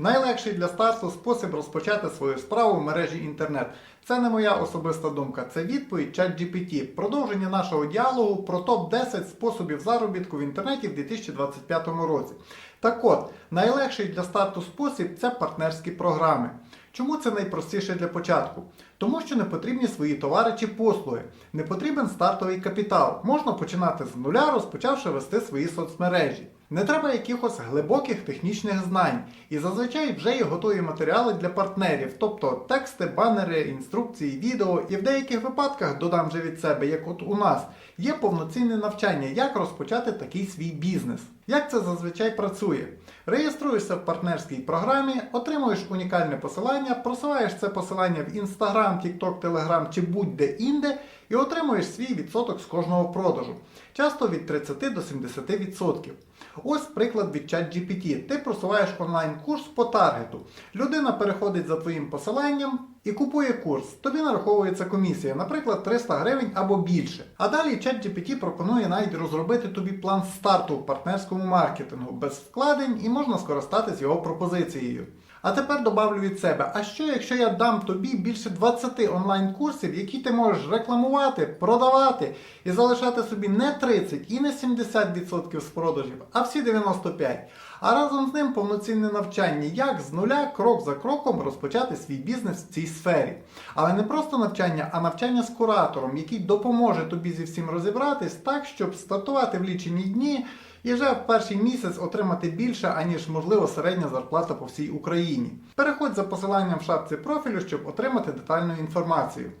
Найлегший для старту спосіб розпочати свою справу в мережі інтернет. Це не моя особиста думка, це відповідь ChatGPT. Продовження нашого діалогу про топ-10 способів заробітку в інтернеті в 2025 році. Так от, найлегший для старту спосіб це партнерські програми. Чому це найпростіше для початку? Тому що не потрібні свої товари чи послуги, не потрібен стартовий капітал. Можна починати з нуля, розпочавши вести свої соцмережі. Не треба якихось глибоких технічних знань, і зазвичай вже є готові матеріали для партнерів, тобто тексти, банери, інструкції, відео, і в деяких випадках додам вже від себе, як от у нас, є повноцінне навчання, як розпочати такий свій бізнес. Як це зазвичай працює? Реєструєшся в партнерській програмі, отримуєш унікальне посилання, просуваєш це посилання в Instagram, TikTok, Telegram чи будь-де інде і отримуєш свій відсоток з кожного продажу, часто від 30 до 70%. Ось приклад від ChatGPT. Ти просуваєш онлайн-курс по таргету. Людина переходить за твоїм посиланням і купує курс. Тобі нараховується комісія, наприклад, 300 гривень або більше. А далі ChatGPT пропонує навіть розробити тобі план старту в партнерському маркетингу без вкладень і можна скористатись його пропозицією. А тепер добавлю від себе: а що якщо я дам тобі більше 20 онлайн-курсів, які ти можеш рекламувати, продавати і залишати собі не 30 і не 70% з продажів, а всі 95%. А разом з ним повноцінне навчання, як з нуля, крок за кроком розпочати свій бізнес в цій сфері. Але не просто навчання, а навчання з куратором, який допоможе тобі зі всім розібратись так, щоб стартувати в лічені дні і вже в перший місяць отримати більше, аніж можливо середня зарплата по всій Україні. Переходь за посиланням в шапці профілю, щоб отримати детальну інформацію.